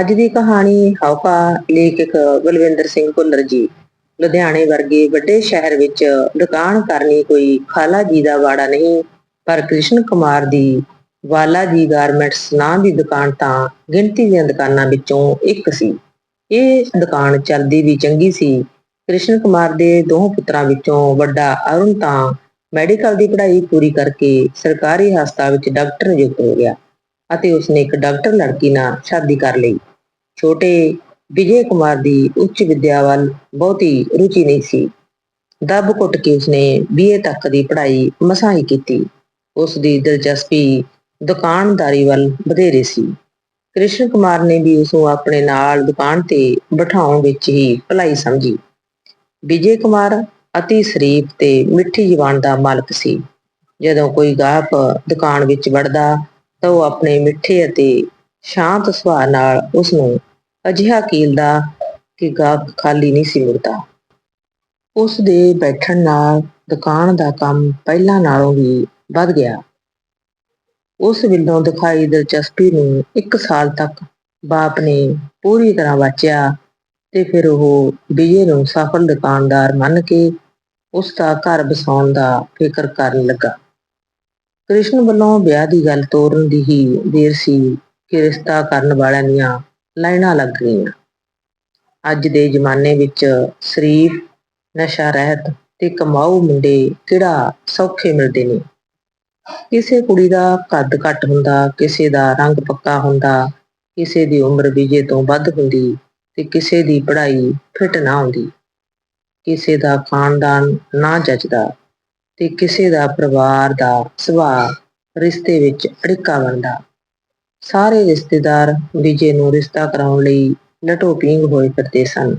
ਅੱਜ ਦੀ ਕਹਾਣੀ ਹੌਕਾ ਲੇਖਕ ਬਲਵਿੰਦਰ ਸਿੰਘ ਭੁੱਲਰ ਜੀ, ਲੁਧਿਆਣੇ ਵਰਗੇ ਵੱਡੇ ਸ਼ਹਿਰ ਵਿੱਚ ਦੁਕਾਨ ਕਰਨੀ ਕੋਈ ਖਾਲਾ ਜੀ ਦਾ ਵਾੜਾ ਨਹੀਂ, ਪਰ ਕ੍ਰਿਸ਼ਨ ਕੁਮਾਰ ਦੀ ਵਾਲਾ ਜੀ ਗਾਰਮੈਂਟਸ ਨਾਂ ਦੀ ਦੁਕਾਨ ਤਾਂ ਗਿਣਤੀ ਦੀਆਂ ਦੁਕਾਨਾਂ ਵਿੱਚੋਂ ਇੱਕ ਸੀ। ਇਹ ਦੁਕਾਨ ਚੱਲਦੀ ਵੀ ਚੰਗੀ ਸੀ। ਕ੍ਰਿਸ਼ਨ ਕੁਮਾਰ ਦੇ ਦੋ ਪੁੱਤਰਾਂ ਵਿੱਚੋਂ ਵੱਡਾ ਅਰੁਣ ਤਾਂ ਮੈਡੀਕਲ ਦੀ ਪੜ੍ਹਾਈ ਪੂਰੀ ਕਰਕੇ ਸਰਕਾਰੀ ਹਸਪਤਾਲ ਵਿੱਚ ਡਾਕਟਰ ਨਿਯੁਕਤ ਹੋ ਗਿਆ। ਅਤੇ ਉਸਨੇ ਇੱਕ ਡਾਕਟਰ ਲੜਕੀ ਨਾਲ ਸ਼ਾਦੀ ਕਰ ਲਈ। ਛੋਟੇ ਵਿਜੇ ਕੁਮਾਰ ਦੀ ਉੱਚ ਵਿਦਿਆ ਵੱਲ ਬਹੁਤੀ ਰੁਚੀ ਨਹੀਂ ਸੀ। ਦੱਬ ਘੁੱਟ ਕੇ ਉਸਨੇ ਬੀਏ ਤੱਕ ਦੀ ਪੜ੍ਹਾਈ ਮਸਾਂ ਹੀ ਕੀਤੀ। ਉਸ ਦੀ ਦਿਲਚਸਪੀ ਦੁਕਾਨਦਾਰੀ ਵੱਲ ਵਧੇਰੇ ਸੀ। ਕ੍ਰਿਸ਼ਨ ਕੁਮਾਰ ਨੇ ਵੀ ਉਸ ਨੂੰ ਆਪਣੇ ਨਾਲ ਦੁਕਾਨ ਤੇ ਬਿਠਾਉਣ ਵਿੱਚ ਹੀ ਭਲਾਈ ਸਮਝੀ। ਵਿਜੇ ਕੁਮਾਰ ਅਤੀ ਸ਼ਰੀਫ ਤੇ ਮਿੱਠੀ ਜ਼ੁਬਾਨ ਦਾ ਮਾਲਕ ਸੀ। ਜਦੋਂ ਕੋਈ ਗਾਹਕ ਦੁਕਾਨ ਵਿੱਚ ਵੜਦਾ ਤਾਂ ਉਹ ਆਪਣੇ ਮਿੱਠੇ ਅਤੇ ਸ਼ਾਂਤ ਸੁਭਾਅ ਨਾਲ ਉਸ ਨੂੰ ਅਜਿਹਾ ਕੀਲਦਾ ਕਿ ਗਾਹਕ ਖਾਲੀ ਨਹੀਂ ਸੀ ਮੁੜਦਾ। ਉਸ ਦੇ ਬੈਠਣ ਨਾਲ ਦੁਕਾਨ ਦਾ ਕੰਮ ਪਹਿਲਾਂ ਨਾਲੋਂ ਵੀ ਵੱਧ ਗਿਆ। ਉਸ ਵੱਲੋਂ ਦਿਖਾਈ ਦਿਲਚਸਪੀ ਨੂੰ ਇੱਕ ਸਾਲ ਤੱਕ ਬਾਪ ਨੇ ਪੂਰੀ ਤਰ੍ਹਾਂ ਵਾਚਿਆ ਤੇ ਫਿਰ ਉਹ ਵਿਜੇ ਨੂੰ ਸਫਲ ਦੁਕਾਨਦਾਰ ਮੰਨ ਕੇ ਉਸ ਦਾ ਘਰ ਬਸਾਉਣ ਦਾ ਫਿਕਰ ਕਰਨ ਲੱਗਾ। ਕ੍ਰਿਸ਼ਨ ਵੱਲੋਂ ਵਿਆਹ ਦੀ ਗੱਲ ਤੋਰਨ ਦੀ ਹੀ ਦੇਰ ਸੀ ਕਿ ਰਿਸ਼ਤਾ ਕਰਨ ਵਾਲਿਆਂ ਦੀਆਂ ਲਾਈਨਾਂ ਲੱਗ ਗਈਆਂ। ਅੱਜ ਦੇ ਜ਼ਮਾਨੇ ਵਿੱਚ ਸ਼ਰੀਫ, ਨਸ਼ਾ ਰਹਿਤ ਤੇ ਕਮਾਊ ਮੁੰਡੇ ਕਿਹੜਾ ਸੌਖੇ ਮਿਲਦੇ ਨੇ? ਕਿਸੇ ਕੁੜੀ ਦਾ ਕੱਦ ਘੱਟ ਹੁੰਦਾ, ਕਿਸੇ ਦਾ ਰੰਗ ਪੱਕਾ ਹੁੰਦਾ, ਕਿਸੇ ਦੀ ਉਮਰ ਵਿਜੇ ਤੋਂ ਵੱਧ ਹੁੰਦੀ ਤੇ ਕਿਸੇ ਦੀ ਪੜ੍ਹਾਈ ਫਿੱਟ ਨਾ ਹੁੰਦੀ। ਕਿਸੇ ਦਾ ਖਾਨਦਾਨ ਨਾ ਜੱਜਦਾ ਤੇ ਕਿਸੇ ਦਾ ਪਰਿਵਾਰ ਦਾ ਸੁਭਾਅ ਰਿਸ਼ਤੇ ਵਿੱਚ ਅੜਿੱਕਾ ਬਣਦਾ। ਸਾਰੇ ਰਿਸ਼ਤੇਦਾਰ ਵਿਜੇ ਨੂੰ ਰਿਸ਼ਤਾ ਕਰਾਉਣ ਲਈ ਲਟੋ ਪੀਂਗ ਹੋਏ ਫਿਰਦੇ ਸਨ।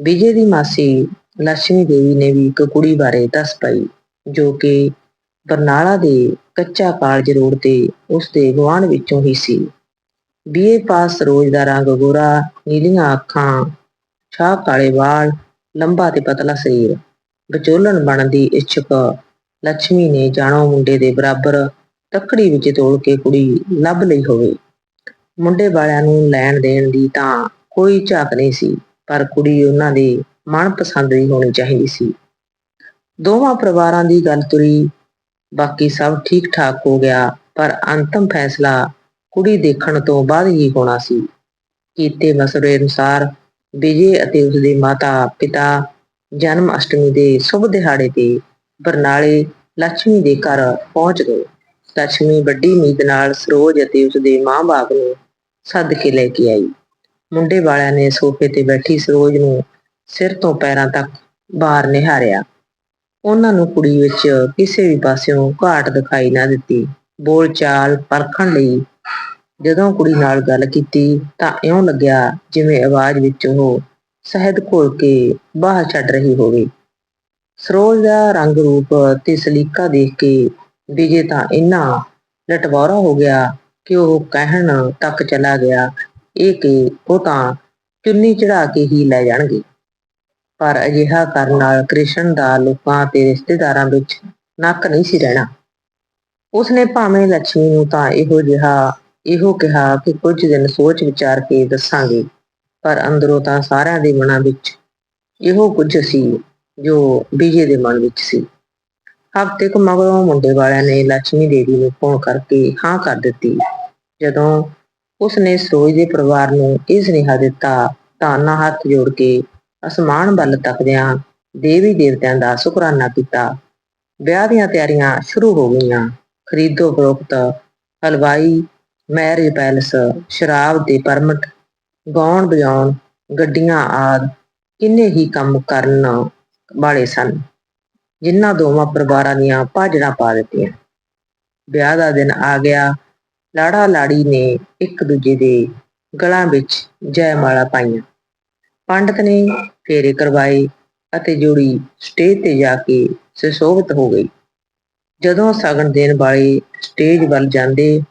ਵਿਜੇ ਦੀ ਮਾਸੀ ਲక్ష్ਮੀ ਦੇਵੀ ਨੇ ਵੀ ਇੱਕ ਕੁੜੀ ਬਾਰੇ ਦੱਸ ਪਾਈ, ਜੋ ਕਿ ਬਰਨਾਲਾ ਦੇ ਕੱਚਾ ਕਾਲਜ ਰੋਡ ਤੇ ਉਸ ਦੇ ਗੁਆਂਢ ਵਿੱਚੋਂ ਹੀ ਸੀ। ਬੀਏ ਪਾਸ ਰੋਜ਼ ਦਾ ਰੰਗ ਗੋਰਾ, ਨੀਲੀਆਂ ਅੱਖਾਂ ਛਾਹ ਕਾਲੇ ਵਾਲ, ਲੰਬਾ ਤੇ ਪਤਲਾ ਸਰੀਰ। ਵਿਚੋਲਣ ਬਣਨ ਦੀ ਇੱਛੁਕ ਲక్ష్ਮੀ ਨੇ ਜਾਣੋ ਮੁੰਡੇ ਦੇ ਬਰਾਬਰ ਤੱਕੜੀ ਵਿੱਚ ਤੋਲ ਕੇ ਕੁੜੀ ਲੱਭ ਲਈ ਹੋਵੇ। ਮੁੰਡੇ ਵਾਲਿਆਂ ਨੂੰ ਲੈਣ ਦੇਣ ਦੀ ਤਾਂ ਕੋਈ ਝਾਕ ਨਹੀਂ ਸੀ, ਪਰ ਕੁੜੀ ਉਹਨਾਂ ਦੇ ਮਨਪਸੰਦ ਦੀ ਹੋਣੀ ਚਾਹੀਦੀ ਸੀ। ਦੋਵਾਂ ਪਰਿਵਾਰਾਂ ਦੀ ਗੱਲ ਤੁਰੀ, ਬਾਕੀ ਸਭ ਠੀਕ ਠਾਕ ਹੋ ਗਿਆ, ਪਰ ਅੰਤਮ ਫੈਸਲਾ ਕੁੜੀ ਦੇਖਣ ਤੋਂ ਬਾਅਦ ਹੀ ਹੋਣਾ ਸੀ। ਕੀਤੇ ਮਸਲੇ ਅਨੁਸਾਰ ਵਿਜੇ ਅਤੇ ਉਸਦੇ ਮਾਤਾ ਪਿਤਾ ਜਨਮ ਅਸ਼ਟਮੀ ਦੇ ਸ਼ੁਭ ਦਿਹਾੜੇ ਤੇ ਬਰਨਾਲੇ ਲక్ష్ਮੀ ਦੇ ਘਰ ਪਹੁੰਚ ਗਏ। ਲక్ష్ਮੀ ਵੱਡੀ ਉਮੀਦ ਨਾਲ ਸਰੋਜ ਅਤੇ ਉਸ ਦੇ ਮਾਂ-ਬਾਪ ਨੂੰ ਸੱਦ ਕੇ ਲੈ ਕੇ ਆਈ। ਮੁੰਡੇ ਵਾਲਿਆਂ ਨੇ ਸੋਫੇ ਤੇ ਬੈਠੀ ਸਰੋਜ ਨੂੰ ਸਿਰ ਤੋਂ ਪੈਰਾਂ ਤੱਕ ਬਾਹਰ ਨਿਹਾਰਿਆ। ਉਹਨਾਂ ਨੂੰ ਕੁੜੀ ਵਿੱਚ ਕਿਸੇ ਵੀ ਪਾਸਿਓਂ ਘਾਟ ਦਿਖਾਈ ਨਾ ਦਿੱਤੀ। ਬੋਲ ਚਾਲ ਪਰਖਣ ਲਈ ਜਦੋਂ ਕੁੜੀ ਨਾਲ ਗੱਲ ਕੀਤੀ ਤਾਂ ਇਉਂ ਲੱਗਿਆ ਜਿਵੇਂ ਆਵਾਜ਼ ਵਿੱਚ ਉਹ ਸ਼ਹਿਦ ਘੋਲ ਕੇ ਬਾਹਰ ਛੱਡ ਰਹੀ ਹੋਵੇ। ਸਰੋਜ ਦਾ ਰੰਗ ਰੂਪ ਤੇ ਸਲੀਕਾ ਦੇਖ ਕੇ ਵਿਜੇ ਤਾਂ ਇੰਨਾ ਲਟਵਾਰਾ ਹੋ ਗਿਆ ਕਿ ਉਹ ਕਹਿਣ ਤੱਕ ਚਲਾ ਗਿਆ, ਇਹ ਕਿ ਉਹ ਤਾਂ ਚੁੰਨੀ ਚੜਾ ਕੇ ਹੀ ਲੈ ਜਾਣਗੇ। ਪਰ ਅਜਿਹਾ ਕਰਨ ਨਾਲ ਕ੍ਰਿਸ਼ਨ ਦਾ ਲੋਕਾਂ ਤੇ ਰਿਸ਼ਤੇਦਾਰਾਂ ਵਿੱਚ ਨੱਕ ਨਹੀਂ ਸੀ ਰਹਿਣਾ। ਉਸਨੇ ਭਾਵੇਂ ਲక్ష్ਮੀ ਨੂੰ ਤਾਂ ਇਹੋ ਜਿਹਾ, ਇਹੋ ਕਿਹਾ ਕਿ ਕੁਝ ਦਿਨ ਸੋਚ ਵਿਚਾਰ ਕੇ ਦੱਸਾਂਗੇ। ਪਰ ਅੰਦਰੋਂ ਤਾਂ ਸਾਰਿਆਂ ਦੇ ਮਨਾਂ ਵਿੱਚ ਇਹੋ ਕੁਝ ਸੀ ਜੋ ਵਿਜੇ ਦੇ ਮਨ ਵਿੱਚ ਸੀ। ਹਫ਼ਤੇ ਕੁ ਮਗਰੋਂ ਮੁੰਡੇ ਵਾਲਿਆਂ ਨੇ ਲక్ష్ਮੀ ਦੇਵੀ ਨੂੰ ਫੋਨ ਕਰਕੇ ਹਾਂ ਕਰ ਦਿੱਤੀ। ਜਦੋਂ ਉਸਨੇ ਸਰੋਜ ਦੇ ਪਰਿਵਾਰ ਨੂੰ ਇਹ ਸੁਨੇਹਾ ਦਿੱਤਾ, ਤਾਂ ਨਾ ਹੱਥ ਜੋੜ ਕੇ ਅਸਮਾਨ ਵੱਲ ਤੱਕਦਿਆਂ ਦੇਵੀ ਦੇਵਤਿਆਂ ਦਾ ਸ਼ੁਕਰਾਨਾ ਕੀਤਾ। ਵਿਆਹ ਦੀਆਂ ਤਿਆਰੀਆਂ ਸ਼ੁਰੂ ਹੋ ਗਈਆਂ। ਖਰੀਦੋ ਫਰੋਖਤ ਹਲਵਾਈ, ਮੈਰਿਜ ਪੈਲਸ, ਸ਼ਰਾਬ ਦੇ ਪਰਮਿਟ ਗਾਉਣ ਬਜਾਉਣ ਗੱਡੀਆਂ ਆਦ ਕਿੰਨੇ ਹੀ ਕੰਮ ਕਰਨ ਵਾਲੇ ਸਨ, ਜਿਨ੍ਹਾਂ ਦੋਵਾਂ ਪਰਿਵਾਰਾਂ ਦੀਆਂ ਭਾਜੜਾਂ ਪਾ ਦਿੱਤੀਆਂ। ਵਿਆਹ ਦਾ ਦਿਨ ਆ ਗਿਆ ਲਾੜਾ ਲਾੜੀ ਨੇ ਇੱਕ ਦੂਜੇ ਦੇ ਗਲਾਂ ਵਿੱਚ ਜੈਮਾਲਾ ਪਾਈਆਂ। ਪੰਡਤ ਨੇ ਫੇਰੇ ਕਰਵਾਏ ਅਤੇ ਜੋੜੀ ਸਟੇਜ ਤੇ ਜਾ ਕੇ ਸੁਸ਼ੋਭਿਤ ਹੋ ਗਈ। ਜਦੋਂ ਸਗਨ ਦੇਣ ਵਾਲੇ ਸਟੇਜ ਵੱਲ ਜਾਂਦੇ,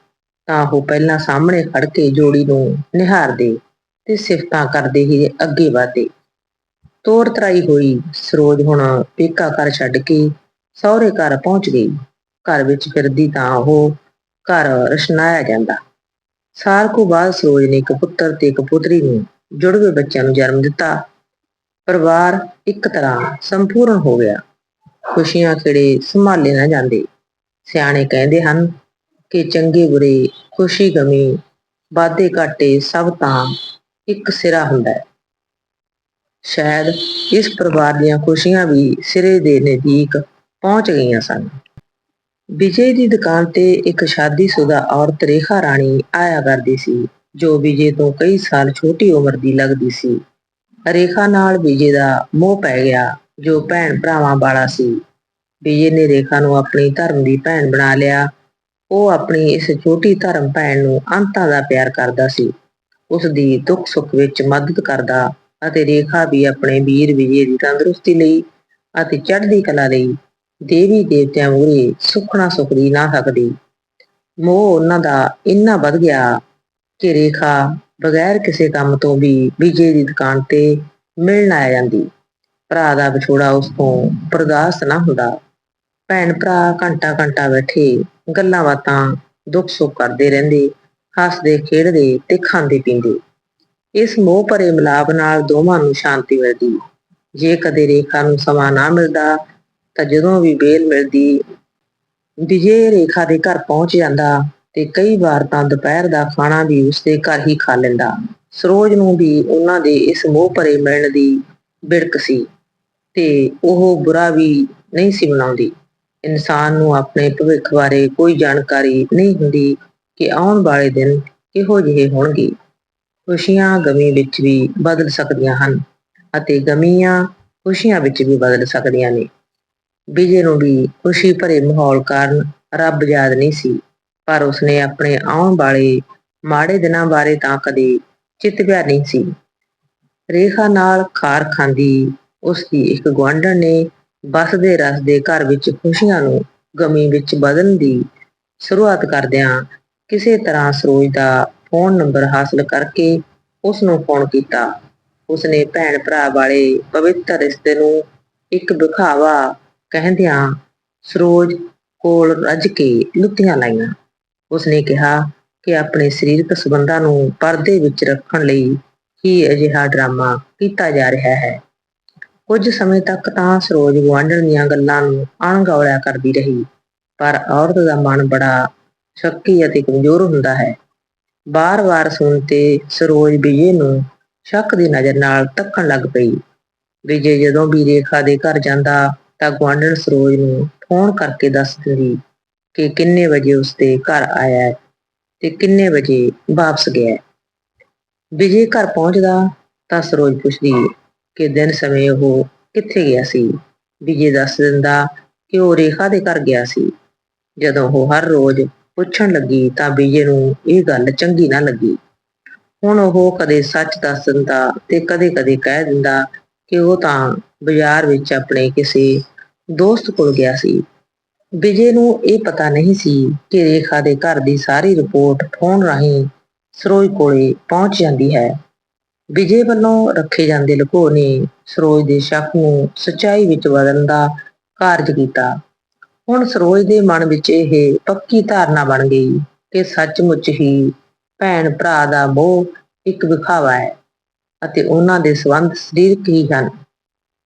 ਤਾਂ ਉਹ ਪਹਿਲਾਂ ਸਾਹਮਣੇ ਖੜ ਕੇ ਜੋੜੀ ਨੂੰ ਨਿਹਾਰਦੇ ਤੇ ਸਿਫਤਾਂ ਕਰਦੇ ਹੀ ਅੱਗੇ ਵਧਦੇ। ਤੋਰ ਤਰਾਈ ਹੋਈ, ਸਰੋਜ ਹੁਣ ਪੇਕਾ ਘਰ ਛੱਡ ਕੇ ਸਹੁਰੇ ਘਰ ਪਹੁੰਚ ਗਈ। ਘਰ ਵਿੱਚ ਫਿਰਦੀ ਤਾਂ ਉਹ ਘਰ ਰਸ਼ਨਾਇਆ ਜਾਂਦਾ। ਸਾਲ ਕੁ ਬਾਅਦ ਸਰੋਜ ਨੇ ਇੱਕ ਪੁੱਤਰ ਤੇ ਇੱਕ ਪੁੱਤਰੀ ਨੂੰ ਜੁੜਵੇ ਬੱਚਿਆਂ ਨੂੰ ਜਨਮ ਦਿੱਤਾ। ਪਰਿਵਾਰ ਇੱਕ ਤਰ੍ਹਾਂ ਸੰਪੂਰਨ ਹੋ ਗਿਆ। ਖੁਸ਼ੀਆਂ ਖਿੜੇ ਸੰਭਾਲੇ ਨਾ ਜਾਂਦੇ। ਸਿਆਣੇ ਕਹਿੰਦੇ ਹਨ ਕਿ ਚੰਗੇ ਬੁਰੇ ਖੁਸ਼ੀ ਗਮੀ ਵਾਧੇ ਘਾਟੇ ਸਭ ਤਾਂ ਇੱਕ ਸਿਰਾ ਹੁੰਦਾ ਹੈ। ਸ਼ਾਇਦ ਇਸ ਪਰਿਵਾਰ ਦੀਆਂ ਖੁਸ਼ੀਆਂ ਵੀ ਸਿਰੇ ਦੇ ਨਜ਼ਦੀਕ ਪਹੁੰਚ ਗਈਆਂ ਸਨ। ਵਿਜੇ ਦੀ ਦੁਕਾਨ ਤੇ ਇੱਕ ਸ਼ਾਦੀशुदा ਔਰਤ ਰੇਖਾ ਰਾਣੀ ਆਇਆ ਕਰਦੀ ਸੀ, ਜੋ ਵਿਜੇ ਤੋਂ ਕਈ ਸਾਲ ਛੋਟੀ ਉਮਰ ਦੀ ਲੱਗਦੀ ਸੀ। ਰੇਖਾ ਨਾਲ ਵਿਜੇ ਦਾ ਮੋਹ ਪੈ ਗਿਆ, ਜੋ ਭੈਣ ਭਰਾਵਾਂ ਵਾਲਾ ਸੀ। ਵਿਜੇ ਨੇ ਰੇਖਾ ਨੂੰ ਆਪਣੀ ਧਰਮ ਦੀ ਭੈਣ ਬਣਾ ਲਿਆ। ਉਹ ਆਪਣੀ ਇਸ ਛੋਟੀ ਧਰਮ ਭੈਣ ਨੂੰ ਅੰਤਾਂ ਦਾ ਪਿਆਰ ਕਰਦਾ ਸੀ। ਉਸ ਦੀ ਦੁੱਖ ਸੁੱਖ ਵਿੱਚ ਮਦਦ ਕਰਦਾ ਅਤੇ ਰੇਖਾ ਵੀ ਆਪਣੇ ਵੀਰ ਵਿਜੇ ਦੀ ਤੰਦਰੁਸਤੀ ਲਈ ਅਤੇ ਚੜ੍ਹਦੀ ਕਲਾ ਲਈ ਦੇਵੀ ਦੇਵਤਿਆਂ ਮੂਹਰੇ ਸੁਖਣਾ ਸੁਖਦੀ ਨਾ ਸਕਦੀ। ਮੋਹ ਉਹਨਾਂ ਦਾ ਇੰਨਾ ਵੱਧ ਗਿਆ ਕਿ ਰੇਖਾ ਬਗੈਰ ਕਿਸੇ ਕੰਮ ਤੋਂ ਵੀ ਵਿਜੇ ਦੀ ਦੁਕਾਨ ਤੇ ਮਿਲਣ ਆ ਜਾਂਦੀ। ਭਰਾ ਦਾ ਵਿਛੋੜਾ ਉਸ ਤੋਂ ਬਰਦਾਸ਼ਤ ਨਾ ਹੁੰਦਾ। ਭੈਣ ਭਰਾ ਘੰਟਾ ਘੰਟਾ ਬੈਠੇ ਗੱਲਾਂ ਬਾਤਾਂ ਦੁੱਖ ਸੁੱਖ ਕਰਦੇ ਰਹਿੰਦੇ ਹੱਸਦੇ, ਖੇਡਦੇ ਤੇ ਖਾਂਦੇ ਪੀਂਦੇ। ਇਸ ਮੋਹ ਭਰੇ ਮਿਲਾਪ ਨਾਲ ਦੋਵਾਂ ਨੂੰ ਸ਼ਾਂਤੀ ਮਿਲਦੀ। ਜੇ ਕਦੇ ਰੇਖਾ ਨੂੰ ਸਮਾਂ ਨਾ ਮਿਲਦਾ, ਤਾਂ ਜਦੋਂ ਵੀ ਬੇਲ ਮਿਲਦੀ, ਵਿਜੇ ਰੇਖਾ ਦੇ ਘਰ ਪਹੁੰਚ ਜਾਂਦਾ ਤੇ ਕਈ ਵਾਰ ਤਾਂ ਦੁਪਹਿਰ ਦਾ ਖਾਣਾ ਵੀ ਉਸਦੇ ਘਰ ਹੀ ਖਾ ਲੈਂਦਾ। ਸਰੋਜ ਨੂੰ ਵੀ ਉਹਨਾਂ ਦੇ ਇਸ ਮੋਹ ਭਰੇ ਮਿਲਣ ਦੀ ਬਿੜਕ ਸੀ ਤੇ ਉਹ ਬੁਰਾ ਵੀ ਨਹੀਂ ਸੀ ਬਣਾਉਂਦੀ ਇਨਸਾਨ ਨੂੰ ਆਪਣੇ ਭਵਿੱਖ ਬਾਰੇ ਕੋਈ ਜਾਣਕਾਰੀ ਨਹੀਂ ਹੁੰਦੀ ਕਿ ਆਉਣ ਵਾਲੇ ਦਿਨ ਕਿਹੋ ਜਿਹੇ ਹੋਣਗੇ। ਖੁਸ਼ੀਆਂ ਗਮੀ ਵਿੱਚ ਵੀ ਬਦਲ ਸਕਦੀਆਂ ਹਨ ਅਤੇ ਗਮੀਆਂ ਖੁਸ਼ੀਆਂ ਵਿੱਚ ਵੀ ਬਦਲ ਸਕਦੀਆਂ ਨੇ। ਵਿਜੇ ਨੂੰ ਵੀ ਖੁਸ਼ੀ ਭਰੇ ਮਾਹੌਲ ਕਾਰਨ ਰੱਬ ਯਾਦ ਨਹੀਂ ਸੀ, ਪਰ ਉਸਨੇ ਆਪਣੇ ਆਉਣ ਵਾਲੇ ਮਾੜੇ ਦਿਨਾਂ ਬਾਰੇ ਤਾਂ ਕਦੇ ਚਿਤਵਿਆ ਨਹੀਂ ਸੀ। ਰੇਖਾ ਨਾਲ ਖਾਰ ਖਾਂਦੀ ਉਸ ਦੀ ਇੱਕ ਗੁਆਂਢਣ ਨੇ ਬਸਦੇ ਰਸਦੇ ਘਰ ਵਿੱਚ ਖੁਸ਼ੀਆਂ ਨੂੰ ਗਮੀ ਵਿੱਚ ਬਦਲਣ ਦੀ ਸ਼ੁਰੂਆਤ ਕਰਦਿਆਂ ਕਿਸੇ ਤਰ੍ਹਾਂ ਸਰੋਜ ਦਾ ਫੋਨ ਨੰਬਰ ਹਾਸਲ ਕਰਕੇ ਉਸ ਨੂੰ ਫੋਨ ਕੀਤਾ। ਉਸਨੇ ਭੈਣ ਭਰਾ ਵਾਲੇ ਪਵਿੱਤਰ ਰਿਸ਼ਤੇ ਨੂੰ ਇੱਕ ਵਿਖਾਵਾ ਕਹਿੰਦਿਆਂ ਸਰੋਜ ਕੋਲ ਰੱਜ ਕੇ ਲੁੱਟੀਆਂ ਲਾਈਆਂ। ਉਸਨੇ ਕਿਹਾ ਕਿ ਆਪਣੇ ਸਰੀਰਕ ਸਬੰਧਾਂ ਨੂੰ ਪਰਦੇ ਵਿੱਚ ਰੱਖਣ ਲਈ ਹੀ ਅਜਿਹਾ ਡਰਾਮਾ ਕੀਤਾ ਜਾ ਰਿਹਾ ਹੈ। ਕੁਝ ਸਮੇਂ ਤੱਕ ਤਾਂ ਸਰੋਜ ਗੁਆਂਢਣ ਦੀਆਂ ਗੱਲਾਂ ਨੂੰ ਅਣਗੌਲਿਆ ਕਰਦੀ ਰਹੀ, ਪਰ ਔਰਤ ਦਾ ਮਨ ਬੜਾ ਸ਼ੱਕੀ ਅਤੇ ਕਮਜ਼ੋਰ ਹੁੰਦਾ ਹੈ। ਬਾਰ-ਬਾਰ ਸੁਣ ਤੇ ਸਰੋਜ ਵਿਜੇ ਨੂੰ ਸ਼ੱਕ ਦੀ ਨਜ਼ਰ ਨਾਲ ਤੱਕਣ ਲੱਗ ਪਈ। ਵਿਜੇ ਜਦੋਂ ਵੀ ਰੇਖਾ ਦੇ ਘਰ ਜਾਂਦਾ, ਤਾਂ ਗੁਆਂਢਣ ਸਰੋਜ ਨੂੰ ਫੋਨ ਕਰਕੇ ਦੱਸ ਦਿੰਦੀ ਕਿ ਕਿੰਨੇ ਵਜੇ ਉਸਦੇ ਘਰ ਆਇਆ ਹੈ ਤੇ ਕਿੰਨੇ ਵਜੇ ਵਾਪਸ ਗਿਆ ਹੈ। ਵਿਜੇ ਘਰ ਪਹੁੰਚਦਾ, ਤਾਂ ਸਰੋਜ ਪੁੱਛਦੀ ਕਿ ਦਿਨ ਸਮੇਂ ਉਹ ਕਿੱਥੇ ਗਿਆ ਸੀ? ਵਿਜੇ ਦੱਸ ਦਿੰਦਾ ਕਿ ਉਹ ਰੇਖਾ ਦੇ ਘਰ ਗਿਆ ਸੀ। ਜਦੋਂ ਉਹ ਹਰ ਰੋਜ਼ ਪੁੱਛਣ ਲੱਗੀ ਤਾਂ ਵਿਜੇ ਨੂੰ ਇਹ ਗੱਲ ਚੰਗੀ ਨਾ ਲੱਗੀ। ਹੁਣ ਉਹ ਕਦੇ ਸੱਚ ਦੱਸ ਦਿੰਦਾ ਤੇ ਕਦੇ-ਕਦੇ ਕਹਿ ਦਿੰਦਾ ਕਿ ਉਹ ਤਾਂ ਬਾਜ਼ਾਰ ਵਿੱਚ ਆਪਣੇ ਕਿਸੇ ਦੋਸਤ ਕੋਲ ਗਿਆ ਸੀ। ਵਿਜੇ ਨੂੰ ਇਹ ਪਤਾ ਨਹੀਂ ਸੀ ਕਿ ਰੇਖਾ ਦੇ ਘਰ ਦੀ ਸਾਰੀ ਰਿਪੋਰਟ ਫੋਨ ਰਾਹੀਂ ਸਰੋਜ ਕੋਲੇ ਪਹੁੰਚ ਜਾਂਦੀ ਹੈ। ਵਿਜੇ ਵੱਲੋਂ ਰੱਖੇ ਜਾਂਦੇ ਲੁਕੋ ਨੇ ਸਰੋਜ ਦੇ ਸ਼ੱਕ ਨੂੰ ਸਚਾਈ ਵਿੱਚ ਬਦਲਣ ਦਾ ਕਾਰਜ ਕੀਤਾ। ਹੁਣ ਸਰੋਜ ਦੇ ਮਨ ਵਿੱਚ ਇਹ ਪੱਕੀ ਧਾਰਨਾ ਬਣ ਗਈ ਕਿ ਸੱਚਮੁੱਚ ਹੀ ਭੈਣ ਭਰਾ ਦਾ ਮੋਹ ਇੱਕ ਵਿਖਾਵਾ ਹੈ ਅਤੇ ਉਹਨਾਂ ਦੇ ਸਬੰਧ ਸਰੀਰਕ ਹੀ ਹਨ।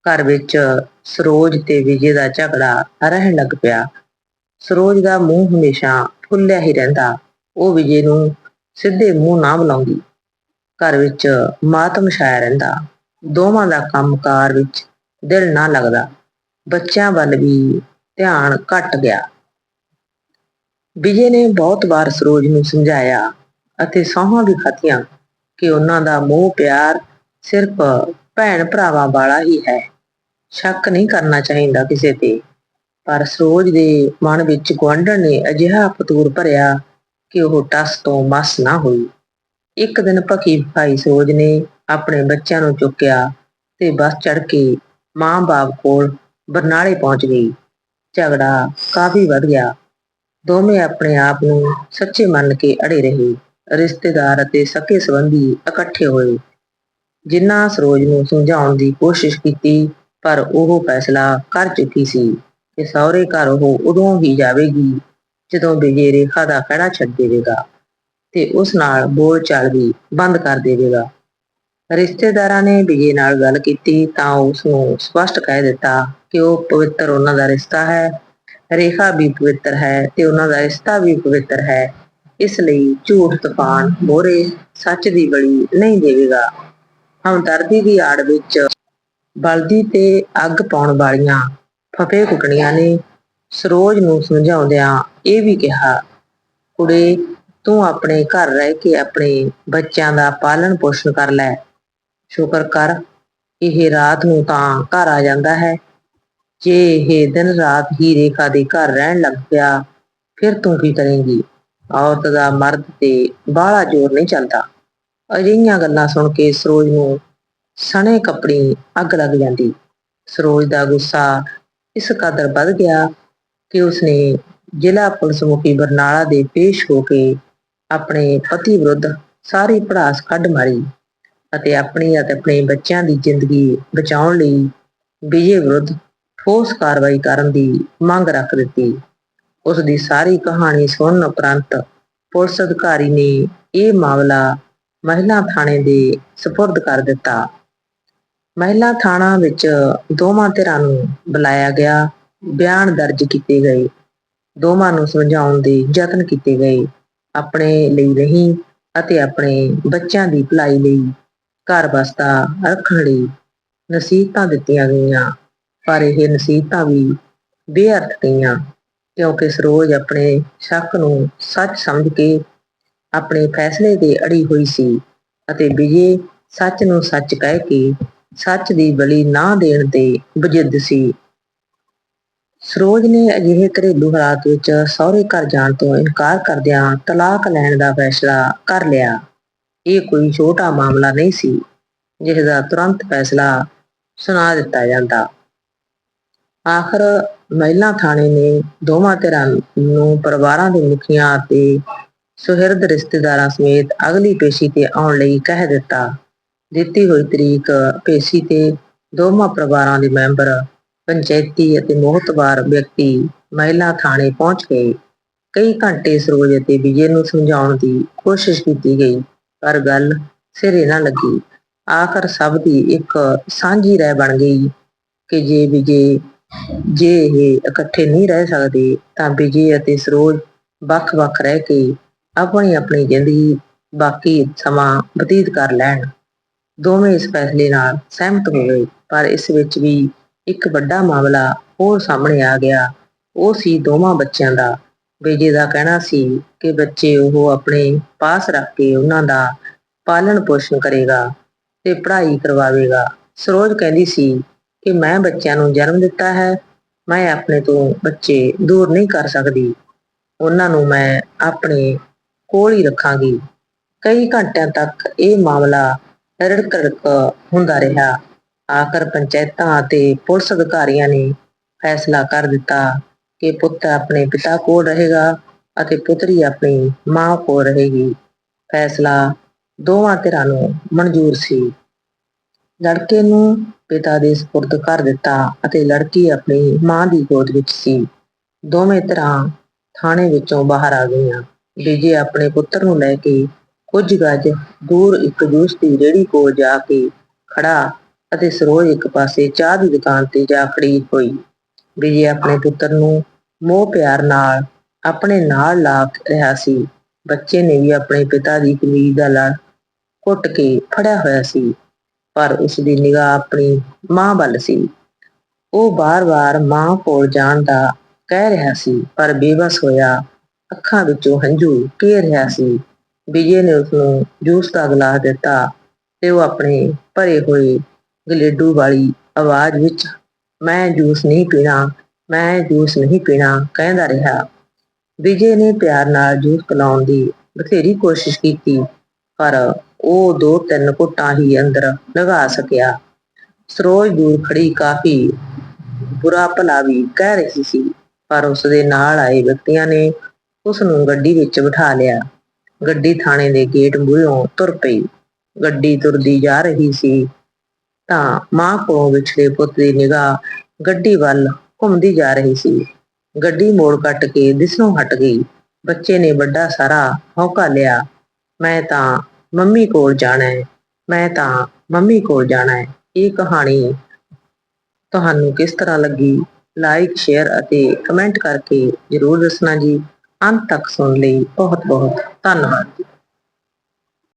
ਘਰ ਵਿੱਚ ਸਰੋਜ ਤੇ ਵਿਜੇ ਦਾ ਝਗੜਾ ਰਹਿਣ ਲੱਗ ਪਿਆ। ਸਰੋਜ ਦਾ ਮੂੰਹ ਹਮੇਸ਼ਾ ਫੁੱਲਿਆ ਹੀ ਰਹਿੰਦਾ। ਉਹ ਵਿਜੇ ਨੂੰ ਸਿੱਧੇ ਮੂੰਹ ਨਾ ਬੁਲਾਉਂਦੀ। ਘਰ ਵਿੱਚ ਮਾਤਮ ਛਾਇਆ ਰਹਿੰਦਾ। ਦੋਵਾਂ ਦਾ ਕੰਮਕਾਰ ਵਿੱਚ ਦਿਲ ਨਾ ਲੱਗਦਾ। ਬੱਚਿਆਂ ਵੱਲ ਵੀ ਧਿਆਨ ਘਟ ਗਿਆ। ਵਿਜੇ ਨੇ ਬਹੁਤ ਵਾਰ ਸਰੋਜ ਨੂੰ ਸਮਝਾਇਆ ਅਤੇ ਸੌਹਾਂ ਵੀ ਖਾਧੀਆਂ ਕਿ ਉਹਨਾਂ ਦਾ ਮੋਹ ਪਿਆਰ ਸਿਰਫ ਭੈਣ ਭਰਾਵਾਂ ਵਾਲਾ ਹੀ ਹੈ। ਸ਼ੱਕ ਨਹੀਂ ਕਰਨਾ ਚਾਹੀਦਾ ਕਿਸੇ ਤੇ। ਪਰ ਸਰੋਜ ਦੇ ਮਨ ਵਿੱਚ ਗੁਆਂਢਣ ਨੇ ਅਜਿਹਾ ਫਤੂਰ ਭਰਿਆ ਕਿ ਉਹ ਟਸ ਤੋਂ ਮਸ ਨਾ ਹੋਈ। ਇੱਕ ਦਿਨ ਭਕੀ ਭਾਈ ਸਰੋਜ ਨੇ ਆਪਣੇ ਬੱਚਿਆਂ ਨੂੰ ਚੁੱਕਿਆ ਤੇ ਬੱਸ ਚੜ ਕੇ ਮਾਂ-ਬਾਪ ਕੋਲ ਬਰਨਾਲੇ ਪਹੁੰਚ ਗਈ। ਝਗੜਾ ਕਾਫੀ ਵੱਧ ਗਿਆ। ਦੋਵੇਂ ਆਪਣੇ ਆਪ ਨੂੰ ਸੱਚੇ ਮੰਨ ਕੇ ਅੜੇ ਰਹੇ। ਰਿਸ਼ਤੇਦਾਰ ਅਤੇ ਸਕੇ ਸੰਬੰਧੀ ਇਕੱਠੇ ਹੋਏ। ਜਿਨ੍ਹਾਂ ਸਰੋਜ ਨੂੰ ਸਮਝਾਉਣ ਦੀ ਕੋਸ਼ਿਸ਼ ਕੀਤੀ, ਪਰ ਉਹ ਫੈਸਲਾ ਕਰ ਚੁੱਕੀ ਸੀ ਕਿ ਸਹੁਰੇ ਘਰ ਉਹ ਉਦੋਂ ਹੀ ਜਾਵੇਗੀ ਜਦੋਂ ਵਿਜੇ ਰੇਖਾ ਦਾ ਖੜਾ ਛੱਡ ਦੇਵੇਗਾ ਤੇ ਉਸ ਨਾਲ ਬੋਲ ਚਾਲ ਵੀ ਬੰਦ ਕਰ ਦੇਵੇਗਾ। ਰਿਸ਼ਤੇਦਾਰਾਂ ਨੇ ਵਿਜੇ ਨਾਲ ਗੱਲ ਕੀਤੀ ਤਾਂ ਉਸ ਨੂੰ ਸਪਸ਼ਟ ਕਹਿ ਦਿੱਤਾ ਕਿ ਉਹ ਪਵਿੱਤਰ ਉਹਨਾਂ ਦਾ ਰਿਸ਼ਤਾ ਹੈ, ਰੇਖਾ ਵੀ ਪਵਿੱਤਰ ਹੈ ਤੇ ਉਹਨਾਂ ਦਾ ਰਿਸ਼ਤਾ ਵੀ ਪਵਿੱਤਰ ਹੈ। ਇਸ ਲਈ ਝੂਠ ਤੂਫਾਨ ਮੋਰੇ ਸੱਚ ਦੀ ਬਲੀ ਨਹੀਂ ਦੇਵੇਗਾ। ਹਮਦਰਦੀ ਦੀ ਆੜ ਵਿੱਚ ਬਲਦੀ ਤੇ ਅੱਗ ਪਾਉਣ ਵਾਲੀਆਂ ਫਫੇ ਕੁੱਟਣੀਆਂ ਨੇ ਸਰੋਜ ਨੂੰ ਸਮਝਾਉਂਦਿਆਂ ਇਹ ਵੀ ਕਿਹਾ, ਕੁੜੇ, ਤੂੰ ਆਪਣੇ ਘਰ ਰਹਿ ਕੇ ਆਪਣੇ ਬੱਚਿਆਂ ਦਾ ਪਾਲਣ ਪੋਸ਼ਣ ਕਰ ਲੈ। ਸ਼ੁਕਰ ਕਰ, ਇਹ ਰਾਤ ਨੂੰ ਤਾਂ ਘਰ ਆ ਜਾਂਦਾ ਹੈ। ਜੇ ਇਹ ਦਿਨ ਰਾਤ ਹੀ ਰੇਖਾ ਦੇ ਘਰ ਰਹਿਣ ਲੱਗ ਪਿਆ, ਫਿਰ ਤੂੰ ਕੀ ਕਰੇਂਗੀ? ਔਰਤ ਦਾ ਮਰਦ ਤੇ ਬਾਹਲਾ ਜ਼ੋਰ ਨਹੀਂ ਚੱਲਦਾ। ਅਜਿਹੀਆਂ ਗੱਲਾਂ ਸੁਣ ਕੇ ਸਰੋਜ ਨੂੰ ਸਣੇ ਕੱਪੜੀ ਅੱਗ ਲੱਗ ਜਾਂਦੀ। ਸਰੋਜ ਦਾ ਗੁੱਸਾ ਇਸ ਕਦਰ ਵੱਧ ਗਿਆ ਕਿ ਉਸਨੇ ਜ਼ਿਲ੍ਹਾ ਪੁਲਿਸ ਮੁਖੀ ਬਰਨਾਲਾ ਦੇ ਪੇਸ਼ ਹੋ ਕੇ ਆਪਣੇ ਪਤੀ ਵਿਰੁੱਧ ਸਾਰੀ ਪੜਾਸ ਕੱਢ ਮਾਰੀ ਅਤੇ ਆਪਣੀ ਅਤੇ ਆਪਣੇ ਬੱਚਿਆਂ ਦੀ ਜ਼ਿੰਦਗੀ ਬਚਾਉਣ ਲਈ ਵਿਜੇ ਵਿਰੁੱਧ ਠੋਸ ਕਾਰਵਾਈ ਕਰਨ ਦੀ ਮੰਗ ਰੱਖ ਦਿੱਤੀ। ਉਸ ਦੀ ਸਾਰੀ ਕਹਾਣੀ ਸੁਣਨ ਉਪਰੰਤ ਪੁਲਿਸ ਅਧਿਕਾਰੀ ਨੇ ਇਹ ਮਾਮਲਾ ਮਹਿਲਾ ਥਾਣੇ ਦੇ ਸਪੁਰਦ ਕਰ ਦਿੱਤਾ। ਮਹਿਲਾ ਥਾਣਾ ਵਿੱਚ ਦੋਵਾਂ ਧਿਰਾਂ ਨੂੰ ਬੁਲਾਇਆ ਗਿਆ। ਬਿਆਨ ਦਰਜ ਕੀਤੇ ਗਏ। ਦੋਵਾਂ ਨੂੰ ਸਮਝਾਉਣ ਦੇ ਯਤਨ ਕੀਤੇ ਗਏ। ਆਪਣੇ ਲਈ ਨਹੀਂ ਅਤੇ ਆਪਣੇ ਬੱਚਿਆਂ ਦੀ ਭਲਾਈ ਲਈ ਘਰ ਬਸਤਾ ਰੱਖਣ ਲਈ ਨਸੀਹਤਾਂ ਦਿੱਤੀਆਂ ਗਈਆਂ। ਪਰ ਇਹ ਨਸੀਹਤਾਂ ਵੀ ਬੇਅਰਥ ਗਈਆਂ, ਕਿਉਂਕਿ ਸਰੋਜ ਆਪਣੇ ਸ਼ੱਕ ਨੂੰ ਸੱਚ ਸਮਝ ਕੇ ਆਪਣੇ ਫੈਸਲੇ ਤੇ ਅੜੀ ਹੋਈ ਸੀ ਅਤੇ ਵਿਜੇ ਸੱਚ ਨੂੰ ਸੱਚ ਕਹਿ ਕੇ ਸੱਚ ਦੀ ਬਲੀ ਨਾ ਦੇਣ ਤੇ ਬਜਿੱਦ ਸੀ। ਸਰੋਜ ਨੇ ਅਜਿਹੇ ਘਰੇਲੂ ਹਾਲਾਤ ਵਿੱਚ ਸਹੁਰੇ ਘਰ ਜਾਣ ਤੋਂ ਇਨਕਾਰ ਕਰਦਿਆਂ ਤਲਾਕ ਲੈਣ ਦਾ ਫੈਸਲਾ ਕਰ ਲਿਆ। ਇਹ ਕੋਈ ਛੋਟਾ ਮਾਮਲਾ ਨਹੀਂ ਸੀ, ਜਿਸ ਦਾ ਤੁਰੰਤ ਫੈਸਲਾ ਸੁਣਾ ਦਿੱਤਾ ਜਾਂਦਾ। ਆਖਰ ਮਹਿਲਾ ਥਾਣੇ ਨੇ ਦੋਵਾਂ ਧਿਰਾਂ ਨੂੰ ਪਰਿਵਾਰਾਂ ਦੇ ਮੁਖੀਆਂ ਅਤੇ ਸੁਹਿਰਦ ਰਿਸ਼ਤੇਦਾਰਾਂ ਸਮੇਤ ਅਗਲੀ ਪੇਸ਼ੀ ਤੇ ਆਉਣ ਲਈ ਕਹਿ ਦਿੱਤਾ। ਦਿੱਤੀ ਹੋਈ ਤਰੀਕ ਪੇਸ਼ੀ ਤੇ ਦੋਵਾਂ ਪਰਿਵਾਰਾਂ ਦੇ ਮੈਂਬਰ, ਪੰਚਾਇਤੀ ਅਤੇ ਮੋਹਤਬਾਰ ਵਿਅਕਤੀ ਮਹਿਲਾ ਥਾਣੇ ਪਹੁੰਚ ਗਏ। ਕਈ ਘੰਟੇ ਸਰੋਜ ਅਤੇ ਵਿਜੇ ਨੂੰ ਸਮਝਾਉਣ ਦੀ ਕੋਸ਼ਿਸ਼ ਕੀਤੀ ਗਈ, ਪਰ ਗੱਲ ਸਿਰੇ ਨਾ ਲੱਗੀ। ਆਖਰ ਸਭ ਦੀ ਇੱਕ ਸਾਂਝੀ ਰਾਏ ਬਣ ਗਈ ਕਿ ਜੇ ਵਿਜੇ ਜੇ ਇਹ ਇਕੱਠੇ ਨਹੀਂ ਰਹਿ ਸਕਦੇ, ਤਾਂ ਵਿਜੇ ਅਤੇ ਸਰੋਜ ਵੱਖ-ਵੱਖ ਰਹਿ ਕੇ ਆਪਣੀ ਆਪਣੀ ਜ਼ਿੰਦਗੀ ਬਾਕੀ ਸਮਾਂ ਬਤੀਤ ਕਰ ਲੈਣ। ਦੋਵੇਂ ਇਸ ਫੈਸਲੇ ਨਾਲ ਸਹਿਮਤ ਹੋ ਗਏ, ਪਰ ਇਸ ਵਿੱਚ ਵੀ ਇੱਕ ਵੱਡਾ ਮਾਮਲਾ ਹੋਰ ਸਾਹਮਣੇ ਆ ਗਿਆ। ਉਹ ਸੀ ਦੋਵਾਂ ਬੱਚਿਆਂ ਦਾ। ਵਿਜੇ ਦਾ ਕਹਿਣਾ ਸੀ ਕਿ ਬੱਚੇ ਉਹ ਆਪਣੇ ਪਾਸ ਰੱਖ ਕੇ ਉਹਨਾਂ ਦਾ ਪਾਲਣ ਪੋਸ਼ਣ ਕਰੇਗਾ ਤੇ ਪੜ੍ਹਾਈ ਕਰਵਾਵੇਗਾ। ਸਰੋਜ ਕਹਿੰਦੀ ਸੀ ਕਿ ਮੈਂ ਬੱਚਿਆਂ ਨੂੰ ਜਨਮ ਦਿੱਤਾ ਹੈ, ਮੈਂ ਆਪਣੇ ਤੋਂ ਬੱਚੇ ਦੂਰ ਨਹੀਂ ਕਰ ਸਕਦੀ। ਉਹਨਾਂ ਨੂੰ ਮੈਂ ਆਪਣੇ ਕੋਲ ਹੀ ਰੱਖਾਂਗੀ। ਕਈ ਘੰਟਿਆਂ ਤੱਕ ਇਹ ਮਾਮਲਾ ਰੜਕ ਰੜਕ ਹੁੰਦਾ ਰਿਹਾ। ਆਖਰ ਪੰਚਾਇਤਾਂ ਅਤੇ ਪੁਲਿਸ ਅਧਿਕਾਰੀਆਂ ਨੇ ਫੈਸਲਾ ਕਰ ਦਿੱਤਾ ਕਿ ਪੁੱਤ ਆਪਣੇ ਪਿਤਾ ਕੋਲ ਰਹੇਗਾ ਅਤੇ ਪੁੱਤਰੀ ਆਪਣੀ ਮਾਂ ਕੋਲ ਰਹੇਗੀ। ਫੈਸਲਾ ਦੋਵਾਂ ਧਿਰਾਂ ਨੂੰ ਮਨਜ਼ੂਰ ਸੀ। ਲੜਕੇ ਨੂੰ ਪਿਤਾ ਦੇ ਸਪੁਰਦ ਕਰ ਦਿੱਤਾ ਅਤੇ ਲੜਕੀ ਆਪਣੀ ਮਾਂ ਦੀ ਗੋਦ ਵਿੱਚ ਸੀ। ਦੋਵੇਂ ਤਰ੍ਹਾਂ ਥਾਣੇ ਵਿੱਚੋਂ ਬਾਹਰ ਆ ਗਈਆਂ। ਵਿਜੇ ਆਪਣੇ ਪੁੱਤਰ ਨੂੰ ਲੈ ਕੇ ਕੁਝ ਗੱਜ ਦੂਰ ਇੱਕ ਜੂਸ ਦੀ ਰੇੜੀ ਕੋਲ ਜਾ ਕੇ ਖੜਾ ਅਤੇ ਸਰੋਜ ਇੱਕ ਪਾਸੇ ਚਾਹ ਦੀ ਦੁਕਾਨ ਤੇ ਜਾ ਖੜੀ ਹੋਈ। ਵਿਜੇ ਆਪਣੇ ਪੁੱਤਰ ਨੂੰ ਮੋਹ ਪਿਆਰ ਨਾਲ ਆਪਣੇ ਨਾਲ ਲਾ ਰਿਹਾ ਸੀ। ਬੱਚੇ ਨੇ ਵੀ ਆਪਣੇ ਪਿਤਾ ਦੀ ਕਮੀਜ਼ ਦਾ ਲੜ ਘੁੱਟ ਕੇ ਫੜਿਆ ਹੋਇਆ ਸੀ। ਪਰ ਉਸ ਦੀ ਨਿਗਾਹ ਆਪਣੀ ਮਾਂ ਵੱਲ ਸੀ। ਉਹ ਬਾਰ-ਬਾਰ ਮਾਂ ਕੋਲ ਜਾਣ ਦਾ ਕਹਿ ਰਿਹਾ ਸੀ, ਪਰ ਬੇਬਸ ਹੋਇਆ ਅੱਖਾਂ ਵਿੱਚੋਂ ਹੰਝੂ ਘੇਰ ਰਿਹਾ ਸੀ। ਵਿਜੇ ਨੇ ਉਸ ਨੂੰ ਜੂਸ ਦਾ ਗਲਾਸ ਦਿੱਤਾ ਤੇ ਉਹ ਆਪਣੇ ਭਰੇ ਹੋਏ ਗਲੇਡੂ ਵਾਲੀ ਆਵਾਜ਼ ਵਿੱਚ, ਮੈਂ ਜੂਸ ਨਹੀਂ ਪੀਣਾ, ਮੈਂ ਜੂਸ ਨਹੀਂ ਪੀਣਾ, ਕਹਿੰਦਾ ਰਿਹਾ। ਵਿਜੇ ਨੇ ਪਿਆਰ ਨਾਲ ਜੂਸ ਪਿਲਾਉਣ ਦੀ ਬਥੇਰੀ ਕੋਸ਼ਿਸ਼ ਕੀਤੀ, ਪਰ ਉਹ ਦੋ ਤਿੰਨ ਘੁੱਟਾਂ ਹੀ ਅੰਦਰ ਲਗਾ ਸਕਿਆ। ਸਰੋਜ ਦੂਰ ਖੜੀ ਕਾਫੀ ਬੁਰਾ ਭਲਾ ਵੀ ਕਹਿ ਰਹੀ ਸੀ, ਪਰ ਉਸ ਦੇ ਨਾਲ ਆਏ ਵਿਅਕਤੀਆਂ ਨੇ ਉਸ ਨੂੰ ਗੱਡੀ ਵਿੱਚ ਬਿਠਾ ਲਿਆ। ਗੱਡੀ ਥਾਣੇ ਦੇ ਗੇਟ ਮੂਹਰੋਂ ਤੁਰ ਪਈ। ਗੱਡੀ ਤੁਰਦੀ ਜਾ ਰਹੀ ਸੀ, ਤਾਂ ਮਾਂ ਕੋਲੋਂ ਵਿਛੜੇ ਪੁੱਤ ਦੀ ਨਿਗਾਹ ਗੱਡੀ ਵੱਲ ਘੁੰਮਦੀ ਜਾ ਰਹੀ ਸੀ। ਗੱਡੀ ਮੋੜ ਕੱਟ ਕੇ ਦਿਸੋਂ ਹਟ ਗਈ। ਬੱਚੇ ਨੇ ਵੱਡਾ ਸਾਰਾ ਹੌਕਾ ਲਿਆ। ਮੈਂ ਤਾਂ ਮੰਮੀ ਕੋਲ ਜਾਣਾ ਹੈ। ਮੈਂ ਤਾਂ ਮੰਮੀ ਕੋਲ ਜਾਣਾ ਹੈ। ਇਹ ਕਹਾਣੀ ਤੁਹਾਨੂੰ ਕਿਸ ਤਰ੍ਹਾਂ ਲੱਗੀ? ਲਾਈਕ ਸ਼ੇਅਰ ਅਤੇ ਕਮੈਂਟ ਕਰਕੇ ਜਰੂਰ ਦੱਸਣਾ ਜੀ। ਅੰਤ ਤੱਕ ਸੁਣ ਲਈ। ਬਹੁਤ ਬਹੁਤ ਧੰਨਵਾਦ। ਜੀ